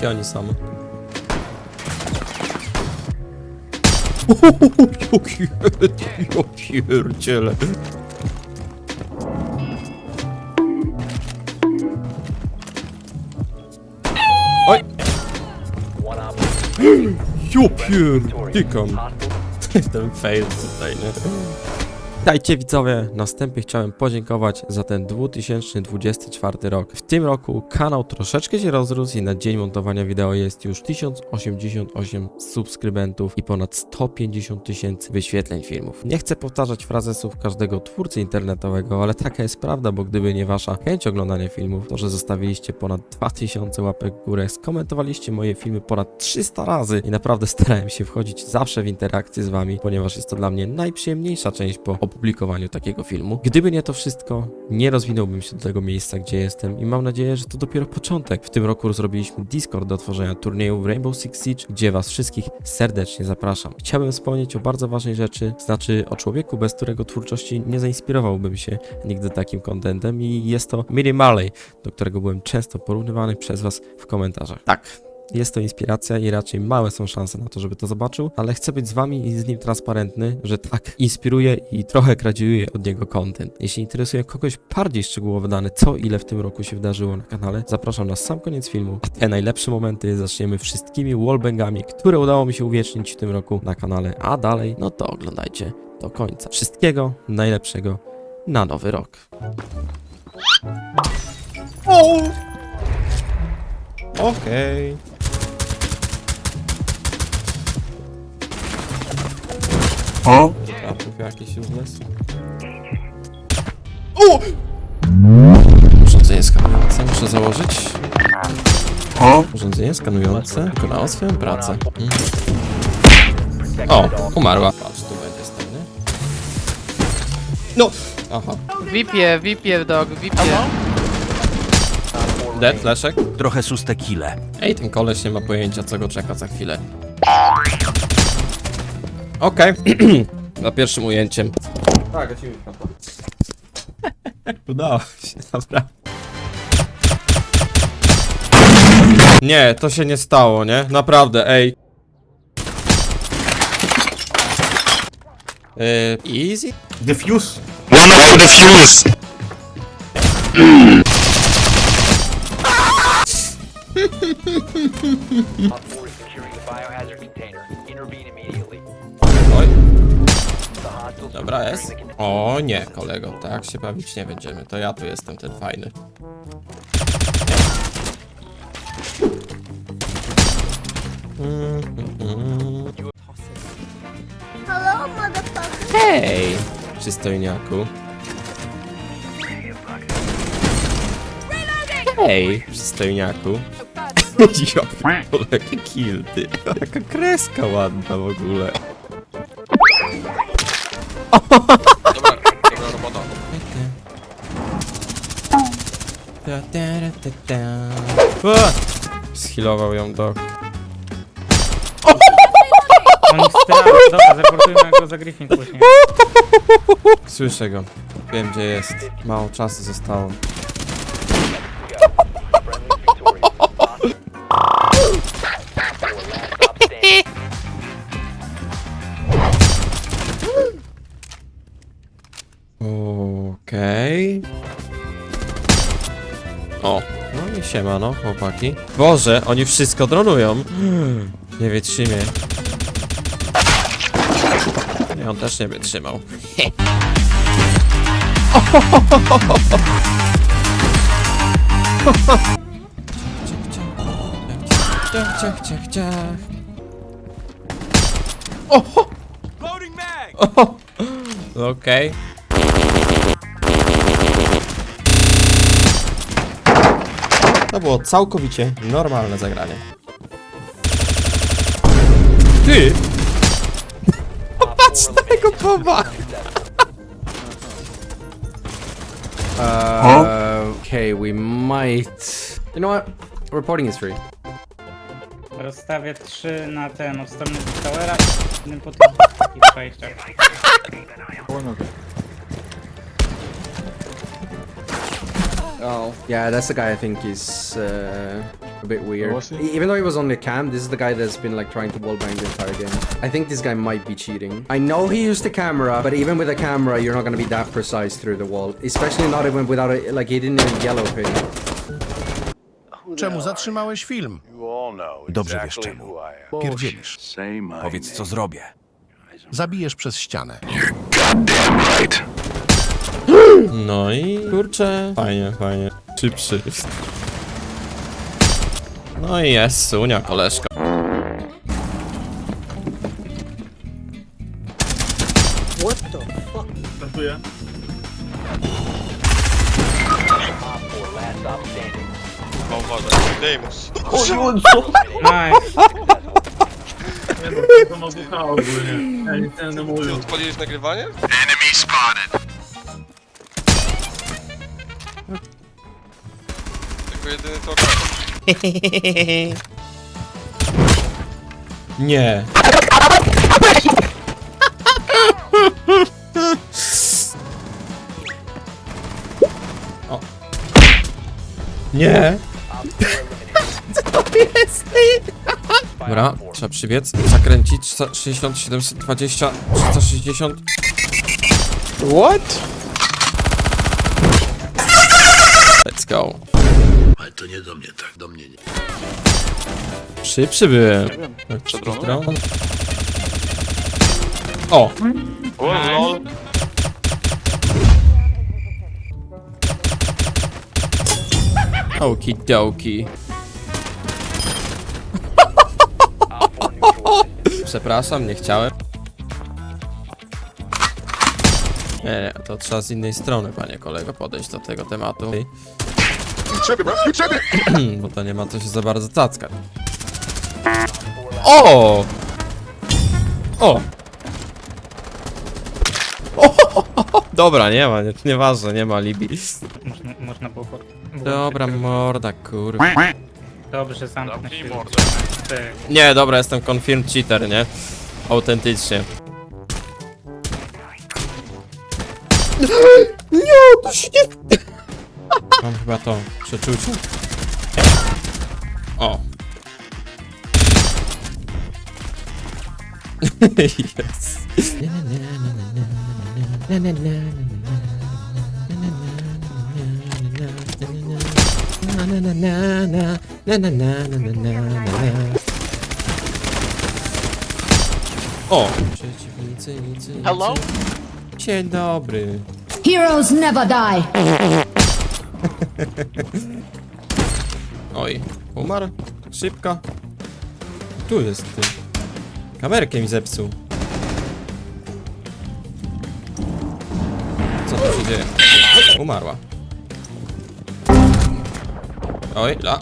Gdzie oni są? Ja pierdziele. Oj! Ja pierdykam. Ten fail tutaj, nie? Witajcie widzowie, na wstępie chciałem podziękować za ten 2024 rok. W tym roku kanał troszeczkę się rozrósł i na dzień montowania wideo jest już 1088 subskrybentów i ponad 150 tysięcy wyświetleń filmów. Nie chcę powtarzać frazesów każdego twórcy internetowego, ale taka jest prawda, bo gdyby nie wasza chęć oglądania filmów, to że zostawiliście ponad 2000 łapek w górę, skomentowaliście moje filmy ponad 300 razy i naprawdę starałem się wchodzić zawsze w interakcję z wami, ponieważ jest to dla mnie najprzyjemniejsza część po opublikowaniu takiego filmu. Gdyby nie to wszystko, nie rozwinąłbym się do tego miejsca, gdzie jestem i mam nadzieję, że to dopiero początek. W tym roku zrobiliśmy Discord do tworzenia turnieju Rainbow Six Siege, gdzie was wszystkich serdecznie zapraszam. Chciałbym wspomnieć o bardzo ważnej rzeczy, znaczy o człowieku, bez którego twórczości nie zainspirowałbym się nigdy takim contentem i jest to Miri Marley, do którego byłem często porównywany przez was w komentarzach. Tak, jest to inspiracja i raczej małe są szanse na to, żeby to zobaczył, ale chcę być z wami i z nim transparentny, że tak, inspiruje i trochę kradziuje od niego content. Jeśli interesuje kogoś bardziej szczegółowe dane, co ile w tym roku się wydarzyło na kanale, zapraszam na sam koniec filmu, a te najlepsze momenty zaczniemy wszystkimi wallbangami, które udało mi się uwiecznić w tym roku na kanale, a dalej, no to oglądajcie do końca. Wszystkiego najlepszego na nowy rok. Okej. O! Trafów jakiś useless. O! Urządzenie skanujące muszę założyć. O! Urządzenie skanujące wykonało swoją pracę. Mm. O, umarła. Patrz, tu będzie? No! Aha. Vipie, Vipie, dog, Vipie. Dead, leszek. Trochę suste kile. Ej, ten koleś nie ma pojęcia, co go czeka za chwilę. Okej. za pierwszym ujęciem. Tak, w to. Udało się, dobra. Nie, to się nie stało, nie? Naprawdę, ej. Yy, easy? Diffuse! One of the fuse! dobra jest. O nie, kolego, tak się bawić nie będziemy. To ja tu jestem ten fajny. Hello, motherfucker. Hej, przystojniaku. Hej, przystojniaku. Ja pierdolę, jaki kill, ty. Jaka kreska ładna w ogóle. Dobra, dobra, Schilował ją do... On strach, dobra, zreportujmy go za Griffin później. Słyszę go. Wiem gdzie jest. Mało czasu zostało. No i siema, no, chłopaki. Boże, oni wszystko dronują. Nie wytrzymie. Nie, on też nie wytrzymał. Ciach, ciach, ciach, ciach. Oho! Oho! Okej. To było całkowicie normalne zagranie. Ty! Patrz na tego boba! Uh, okay, we might. You know what? Reporting is free. Rozstawię trzy na ten, od strony towera i jednym po tych takich przejściach. Oh, yeah, that's the guy I think is. Uh, a bit weird. E- Even though he was on the cam, this is the guy that's been like trying to wallbang the entire game. I think this guy might be cheating. I know he used the camera, but even with a camera, you're not gonna be that precise through the wall. Especially not even without a like he didn't even yellow ping. Czemu zatrzymałeś film? Dobrze wiesz czemu. Pierdzielisz. Powiedz co zrobię. Zabijesz przez ścianę. No i kurczę, fajnie, fajnie. Szybszy. No i jest, sunia, koleżka. Or last stop standing. Nice. Odpaliłeś nagrywanie? Jedyny to Nie. O. Nie. Co to jest? Dobra, trzeba przybiec, zakręcić 360, 720, 360. What? Let's go. Ale to nie do mnie, tak, do mnie nie. Szybszy byłem. Dron. O! Okidoki. Przepraszam, nie chciałem. Nie, nie, to trzeba z innej strony, panie kolego, podejść do tego tematu. Bo to nie ma co się za bardzo cackać. O! O! O! Dobra, nie ma, nie, nieważne, nie ma Libii. Można, można było... Dobra, morda, kurwa. Dobrze, sam tak Zamknij się mordę. Ty. Nie, dobra, jestem confirmed cheater, nie? Autentycznie. Nie, to się nie... Mam chyba to przeczucie. O. Yes. O! Przeciwnicy, nicy, nicy. Hello? Dzień dobry. Heroes never die. Oj, umarł? Szybko? Tu jest ty. Kamerkę mi zepsuł. Co tu się dzieje? Umarła. Oj, la.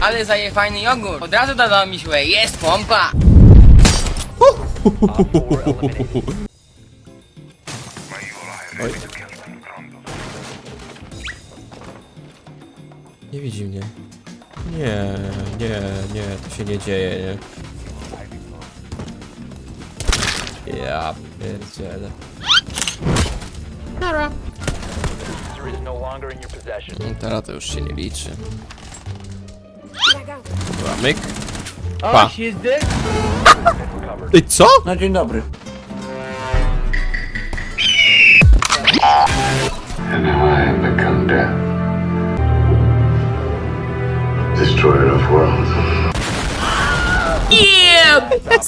Ale zaje fajny jogurt. Od razu dodał mi siłę. Jest pompa. Oj. Nie widzi mnie. Nie, nie, nie, to się nie dzieje, nie. Ja pierdzielę. Is no. No, Teraz to już się nie liczy. Dobra, myk. Pa. Ej, co? Na dzień dobry.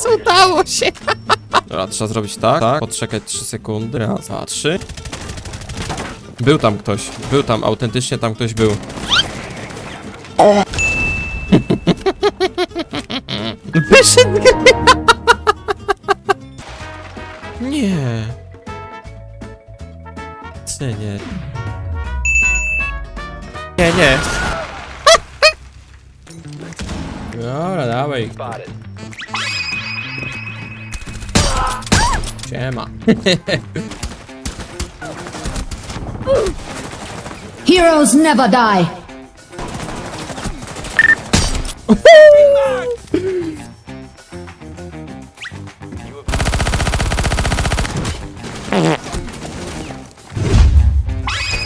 Udało się! Dobra, trzeba zrobić tak, tak, poczekać 3 sekundy, raz, dwa, trzy. Był tam ktoś, był tam, autentycznie tam ktoś był. Wyszedł! Nie. Nie, nie. Nie, nie. Dobra, dawaj. Spotted. Siema. Heroes never die.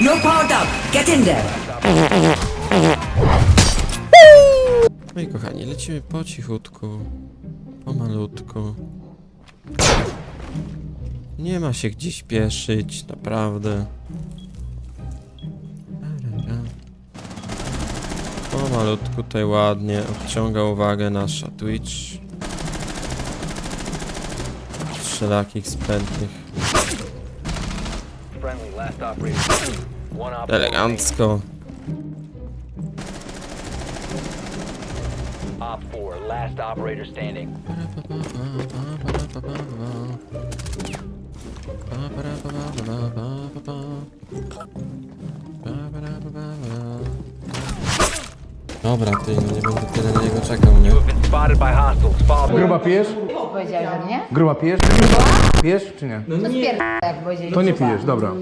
You're powered up. Get in there. I lecimy po cichutku. Pomalutku. Nie ma się gdzie śpieszyć, naprawdę. Pomalutku tutaj ładnie odciąga uwagę nasza Twitch. Wszelakich spętnych. Elegancko. Op 4, last operator standing. Dobra, ty nie będę tyle na niego czekał, nie? You've been spotted by hostiles. Follow Gruba pijesz? Powiedziałeś, że nie? Gruba pijesz? Pijesz czy nie? To spier... jak powiedzieli. To nie pijesz, dobra.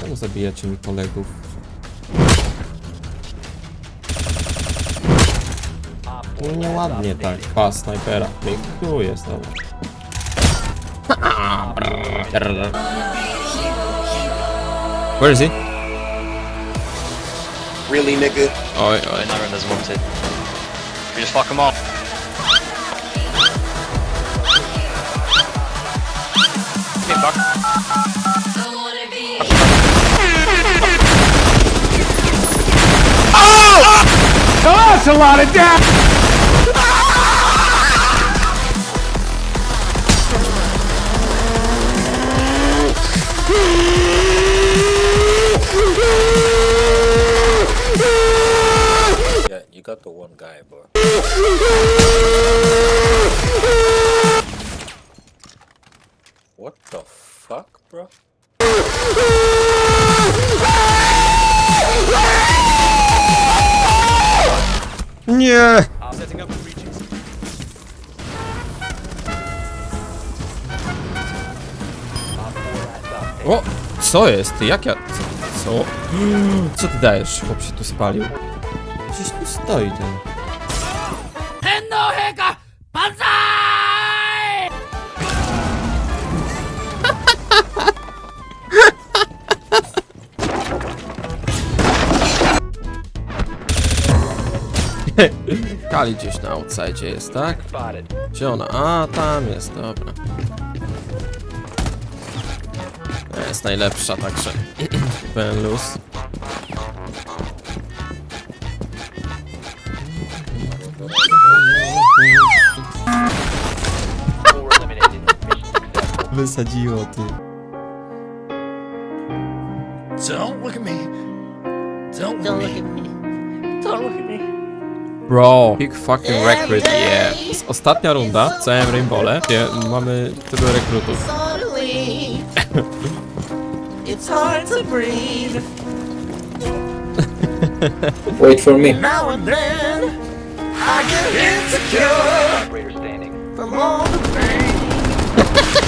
Czemu zabijacie mi kolegów? No nieładnie tak, pa, snajpera. Tu jest, dobra. Where is he? Really, nigga? Oj, oj. Iron doesn't want it. We just fuck him off. Hey, fuck. Yeah, you got the one guy, bro. What the fuck, bro? Nie! O! Co jest? Jak ja... Co? Co ty dajesz? Chłop się tu spalił. Stoi ten. Kali gdzieś na outside jest, tak? Gdzie ona? A, tam jest, dobra. Jest najlepsza, także pełen luz. Wysadziło ty. Don't look at me. Don't look at me. Bro, big fucking recruit, yeah. To jest ostatnia runda w całym Rainbowle, gdzie mamy tylu rekrutów. Wait for me. Operator standing.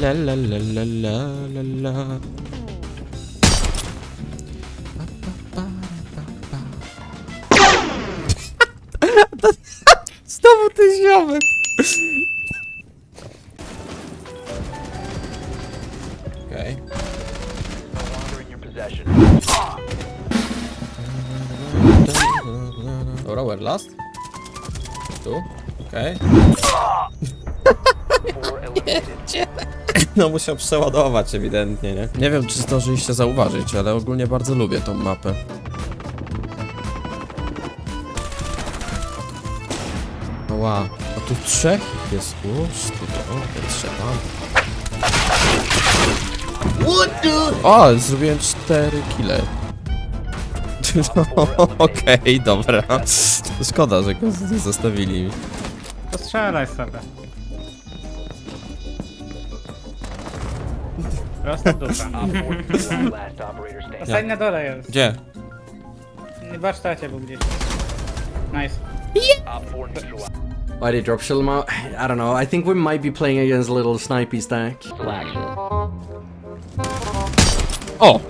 La la la la la la la. No musiał przeładować ewidentnie, nie? Nie wiem, czy zdążyliście zauważyć, ale ogólnie bardzo lubię tą mapę. Ła, a tu trzech jest. Uż, to, o, trzeba. O, zrobiłem cztery kile. No, okej, dobra. Szkoda, że go zostawili. To strzelaj sobie. 4 is the last operator standing. Ostatni na dole jest. Gdzie? W warsztacie był gdzieś. Nice. Op 4 neutralized. Why did he drop shield him out? I don't know. I think we might be playing against a little snipey stack. O!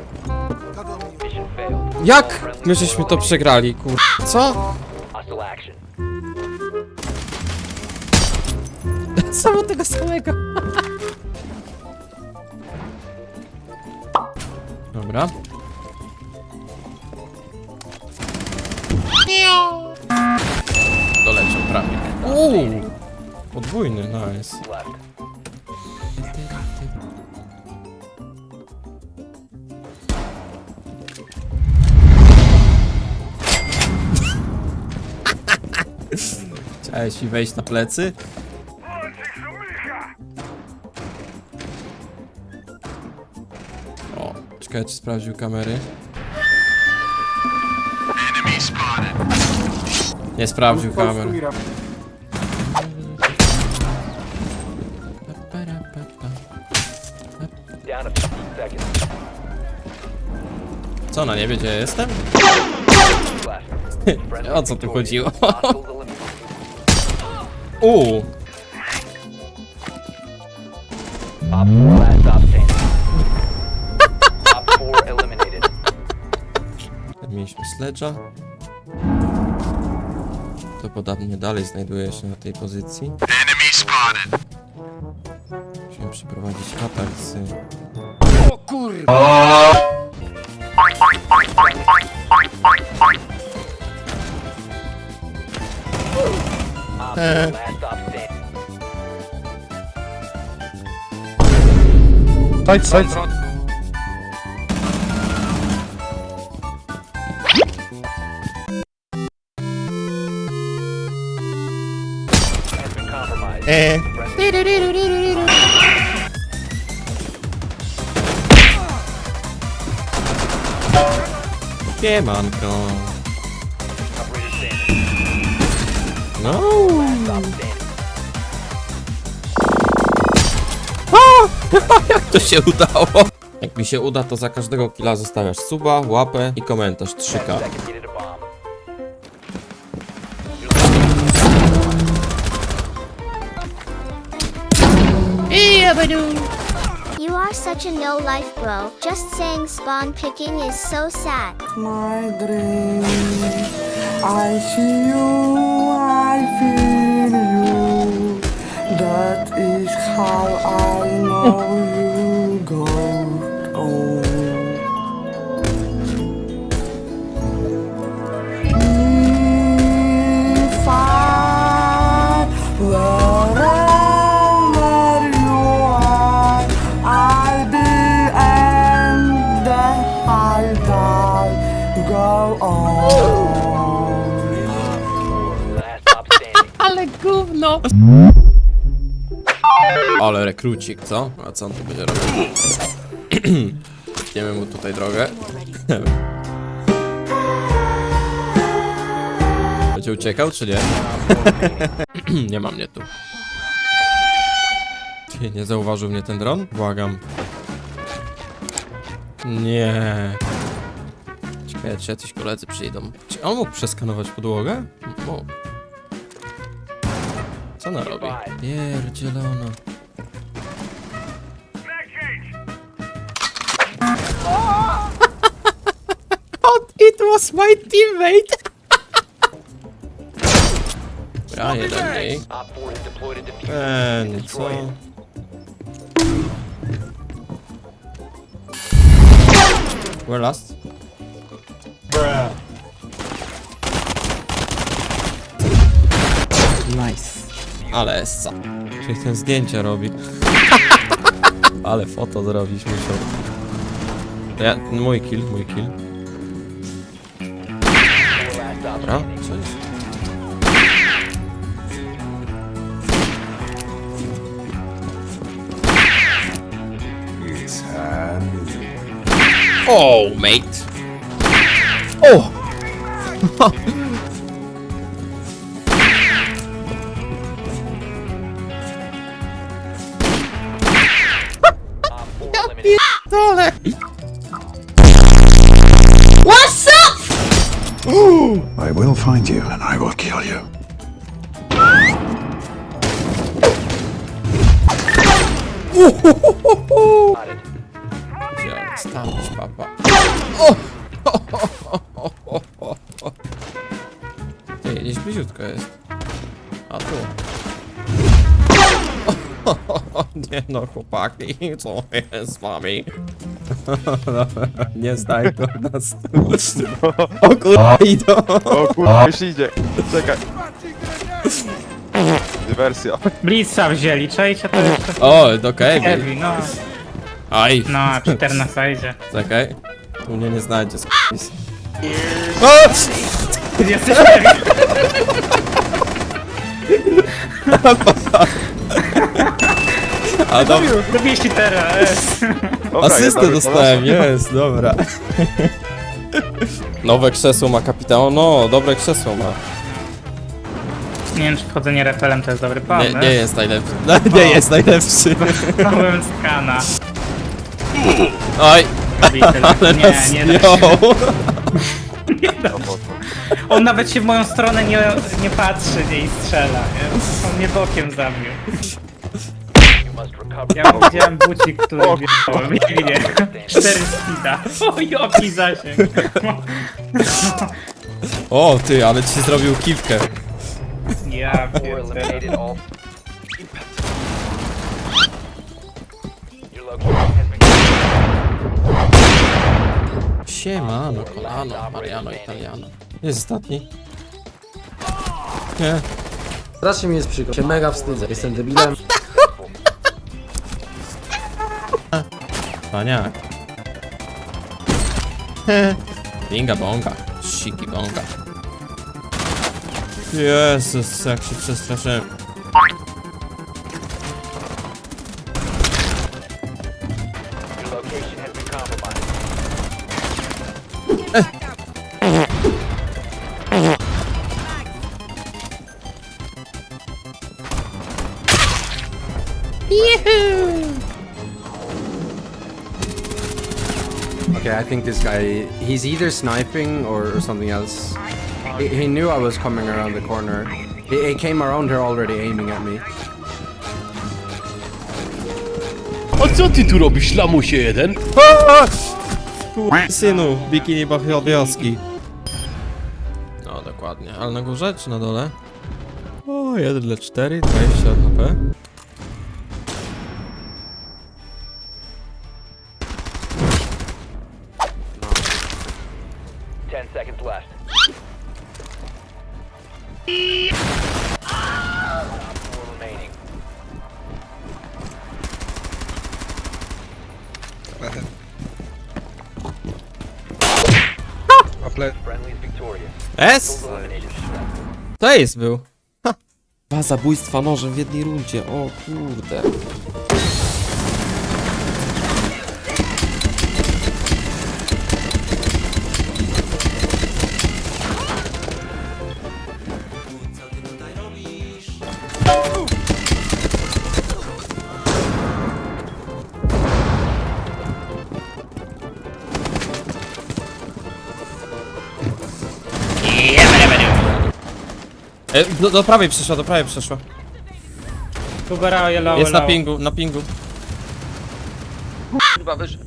Mission failed. Jak? My żeśmy to przegrali, kur... Co? Hostile action. Samo tego samego. Dobra. Doleciał prawie. Uuu! Podwójny, nice. Chciałeś mi wejść na plecy? Czekaj, czy sprawdził kamery? Nie sprawdził kamer. Down to 15 seconds. Co, na niebie, gdzie ja jestem? Left. Friendly O co tu victorious. chodziło? Hostiles eliminated. Uuu! Sledge'a. To podobnie dalej znajduje się na tej pozycji. Musimy przeprowadzić atak z... Op 4 last stop standing. Side, side. Eee. Siemanko. No. Standing. Jak to się udało? Jak mi się uda, to za każdego killa zostawiasz suba, łapę i komentarz 3K. Second, get it a bomb. You are such a no life bro. Just saying spawn picking is so sad. My dream. I see you, I feel you. That is how I know you go Rekrucik, co? A co on tu będzie robił? Tniemy mu tutaj drogę. Będzie uciekał, czy nie? nie ma mnie tu. Ty, nie zauważył mnie ten dron? Błagam. Nie. Ciekawe, czy jacyś koledzy przyjdą. Czy on mógł przeskanować podłogę? Mógł. Co ona robi? Pierdzielona. It was my teammate! Ja jeden mniej. Op 4 has deployed a diffuser. Eee, co? Destroy it. Where last? Nice. Ale essa. Czyli ten zdjęcie robi. Ale foto zrobić musiał. To ja, mój kill, mój kill. Four last stop Dobra, co jest? Oh, mate. Oh! Gdzie on stanąć, papa? O! Ty, gdzieś bliziutko jest. A tu. Nie no, chłopaki, co jest z wami? Nie zdaj go na stół. O kurwa, idą! O kurwa, już idzie. Czekaj. Dywersja. Blitza wzięli, czajcie to jeszcze O, okej, heavy, no. Aj, No, a Peter na sajdzie. czekaj. Tu mnie nie znajdzie, s***is. Jesteś heavy. A dobrze, Lubię Petera, e. Dobra, asystę jedna dostałem, jest, dobra. Nowe krzesło ma kapitan, no, dobre krzesło ma. Nie wiem, czy wchodzenie repelem to jest dobry Nie, pomysł. nie jest najlepszy, no, nie jest najlepszy. Próbowałem skana. Oj, ale Nie, nas nie da zdjął. On nawet się w moją stronę nie, nie patrzy, nie i strzela, nie? On mnie bokiem zabił. Ja widziałem bucik, który biegał, biegnie. Cztery speeda. O, jaki zasięg. O, ty, ale ci zrobił kiwkę. Ja pierdolę. eliminated all. Your location has been Siemano, kolano, Mariano, Italiano. Jest ostatni. Nie. Strasznie mi jest przykro. Się mega wstydzę. Jestem debilem. Paniak. Binga bonga. Siki bonga. Jezus, jak się przestraszyłem. your location has been compromised. Okay, I think this guy, he's either sniping or, or something else. He, he knew I was coming around the corner. He, he came around here already aiming at me. A co ty tu robisz, lamusie jeden? Synu, bikini bachiobiowski. No, dokładnie. Ale na górze czy na dole? O, 1 dla 4, 20 HP. Victorious. S? To jest był. Ha. Dwa zabójstwa nożem w jednej rundzie. O kurde. Do, prawej przeszła, do prawej przeszła. Kubera yellow, Jest na yellow. pingu, na pingu. Chyba wyż...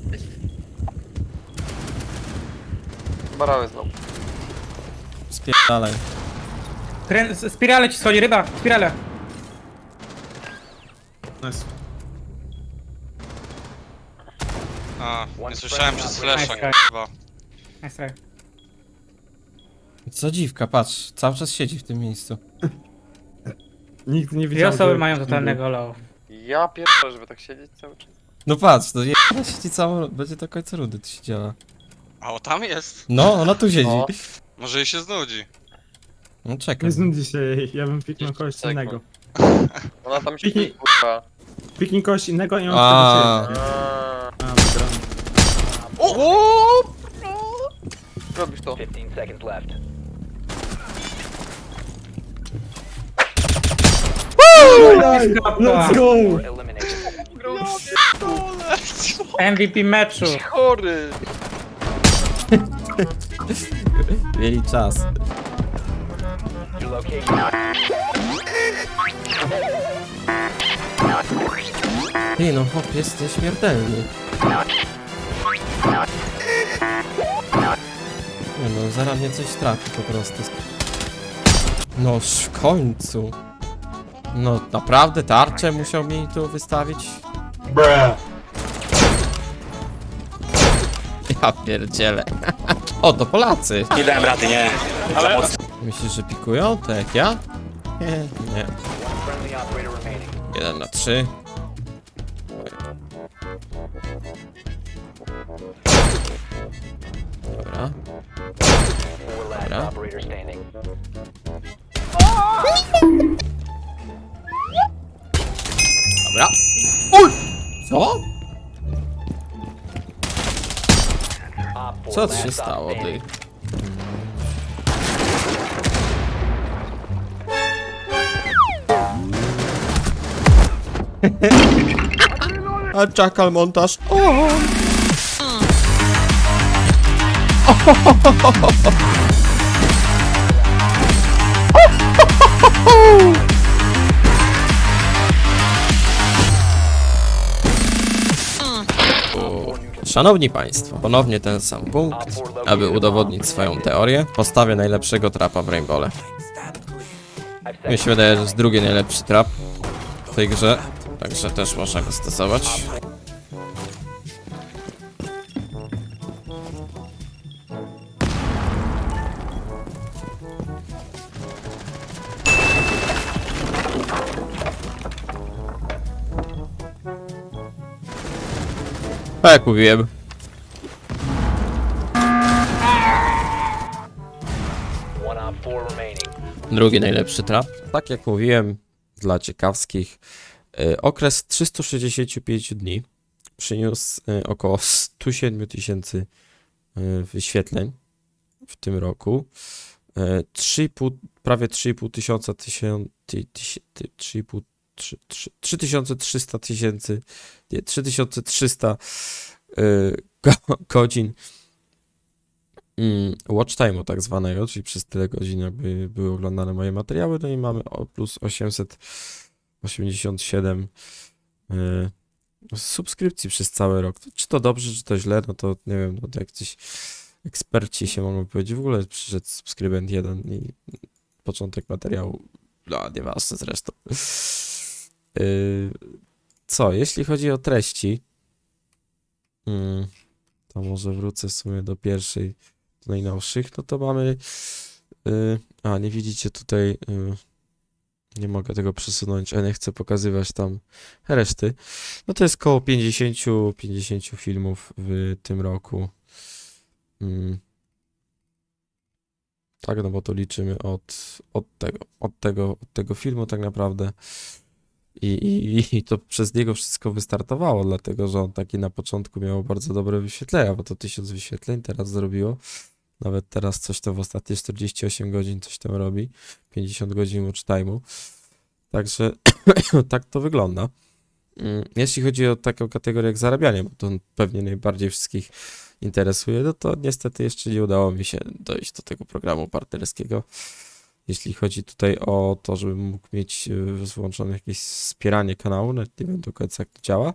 Barały znowu. Spierdalaj. Krę- Spirale ci schodzi, ryba, spirale. A, nie słyszałem przez flasha, kurwa. Nice try. Co dziwka, patrz, cały czas siedzi w tym miejscu. Nikt nie Dwie osoby mają totalnego low. Ja pierdolę, żeby tak siedzieć cały czas. No patrz, to je... siedzi całą... będzie do końca rundy tu siedziała. A o tam jest? No, ona tu siedzi. O. Może jej się znudzi. No czekaj. znudzi się jej, ja bym piknął kogoś sekund. innego. Ona tam śpi, śpi, kurwa. Piknij kogoś innego i on A. wtedy cię- A, dobra. O! Robisz to. 15 seconds left. Let's go! Pierdolę? MVP meczu. Chory! Mieli czas. Ty no chłop jest nieśmiertelny. Nie no, zaraz mnie coś trafi po prostu. No w końcu. No naprawdę tarczę musiał mi tu wystawić? Ja pierdzielę. O, to Polacy. Nie dałem rady, nie. Ale... Myślisz, że pikują? Tak jak ja? Nie, nie. Jeden na trzy. Dobra. Dobra. Dobra. Uj! Co? Co last się stało, ty? A czakal montaż. O! Szanowni Państwo, ponownie ten sam punkt. Aby udowodnić swoją teorię, postawię najlepszego trapa w Rainbowle. Mi się wydaje, że jest drugi najlepszy trap w tej grze, także też można go stosować. Tak jak mówiłem. Drugi najlepszy trap. Tak jak mówiłem, dla ciekawskich, y, okres 365 dni przyniósł y, około 107 tysięcy y, wyświetleń w tym roku. Y, 3,5, prawie 3,5 tysiąca tysiąc, ty, tyś- ty, 3,5 trzy- trzy- 3300 tysięcy, nie, 3300 y, go, godzin mm, watch time'u tak zwanego, czyli przez tyle godzin jakby były oglądane moje materiały, no i mamy o plus 887 y, subskrypcji przez cały rok. Czy to dobrze, czy to źle, no to nie wiem, no to jak gdzieś eksperci się mogą powiedzieć, w ogóle przyszedł subskrybent jeden i początek materiału, no nieważne zresztą. Y, co, jeśli chodzi o treści, mm, to może wrócę w sumie do pierwszej z najnowszych, no to mamy. y, a, nie widzicie tutaj. y, nie mogę tego przesunąć, a nie chcę pokazywać tam reszty. No to jest koło 50, 50 filmów w tym roku. Mm. Tak, no bo to liczymy od, od, tego, od, tego, od tego filmu tak naprawdę. I, i, I to przez niego wszystko wystartowało, dlatego że on taki na początku miał bardzo dobre wyświetlenia, bo to 1000 wyświetleń teraz zrobiło. Nawet teraz coś to w ostatnie 48 godzin coś tam robi. 50 godzin watch time'u. Także tak to wygląda. Mm, Jeśli chodzi o taką kategorię jak zarabianie, bo to pewnie najbardziej wszystkich interesuje, no to niestety jeszcze nie udało mi się dojść do tego programu partnerskiego. Jeśli chodzi tutaj o to, żebym mógł mieć y, włączone jakieś wspieranie kanału, nawet nie wiem do końca jak to działa.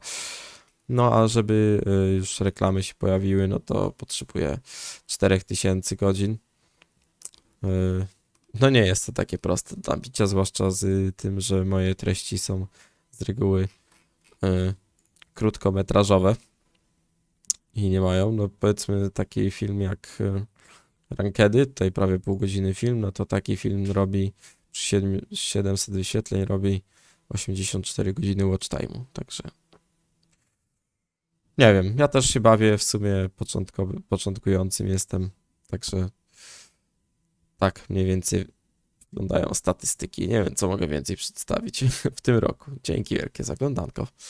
No a żeby y, już reklamy się pojawiły, no to potrzebuję 4000 godzin. Y, No nie jest to takie proste do nabicia, zwłaszcza z tym, że moje treści są z reguły y, krótkometrażowe i nie mają, no powiedzmy taki film jak y, Rankedy, tutaj prawie pół godziny film, no to taki film robi przy siedmiu- 700 wyświetleń robi 84 godziny watch time'u, także nie wiem, ja też się bawię w sumie początkowy, początkującym jestem, także tak mniej więcej wyglądają statystyki. Nie wiem, co mogę więcej przedstawić w tym roku. Dzięki wielkie za oglądanko.